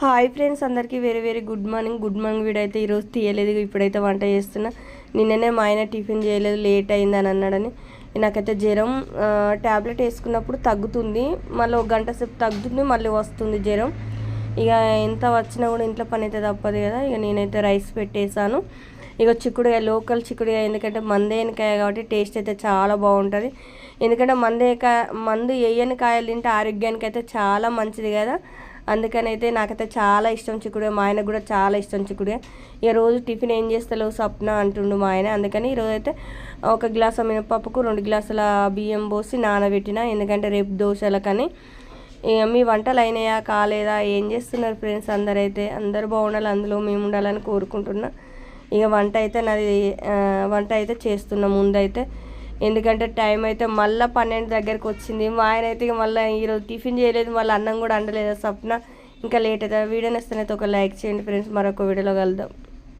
Hi friends అందరికీ very very good morning. Good morning video అయితే ఈరోజు తీయలేదు ఇప్పుడైతే వంట చేస్తున్నా. నిన్ననే మా ఆయన టిఫిన్ చేయలేదు లేట్ అయింది అని అన్నాడని. నాకైతే జ్వరం ట్యాబ్లెట్ వేసుకున్నప్పుడు తగ్గుతుంది. మళ్ళీ ఒక గంట సేపు తగ్గుతుంది మళ్ళీ వస్తుంది జ్వరం. ఇక ఎంత వచ్చినా కూడా ఇంట్లో పని అయితే తప్పదు కదా. ఇక నేనైతే రైస్ పెట్టేశాను. ఇక చిక్కుడుకాయ లోకల్ చిక్కుడుకాయ ఎందుకంటే మందేనికాయ కాబట్టి టేస్ట్ అయితే చాలా బాగుంటుంది. ఎందుకంటే మందేకాయ మందు వేయని కాయలు తింటే ఆరోగ్యానికి అయితే చాలా మంచిది కదా. అందుకని అయితే నాకైతే చాలా ఇష్టం చిక్కుడుగా మా ఆయనకు కూడా చాలా ఇష్టం చిక్కుడుగా ఇక రోజు టిఫిన్ ఏం చేస్తలేవు సప్న అంటుండు మా ఆయన. అందుకని ఈరోజు అయితే ఒక గ్లాసు మినపప్పుకు రెండు గ్లాసుల బియ్యం పోసి నానబెట్టిన. ఎందుకంటే రేపు దోశలకని ఇక మీ వంటలు అయినాయా కాలేదా ఏం చేస్తున్నారు ఫ్రెండ్స్ అందరైతే? అందరు బాగుండాలి అందులో మేము ఉండాలని కోరుకుంటున్నా. ఇక వంట అయితే నాది వంట అయితే చేస్తున్నా ముందైతే. ఎందుకంటే టైం అయితే మళ్ళీ పన్నెండు దగ్గరకు వచ్చింది. మా ఆయన అయితే మళ్ళీ ఈరోజు టిఫిన్ చేయలేదు మళ్ళీ అన్నం కూడా అండలేదు స్వప్న ఇంకా లేట్ అవుతుంది వీడియో నేస్తేనైతే ఒక లైక్ చేయండి ఫ్రెండ్స్. మరొక వీడియోలో కలుద్దాం.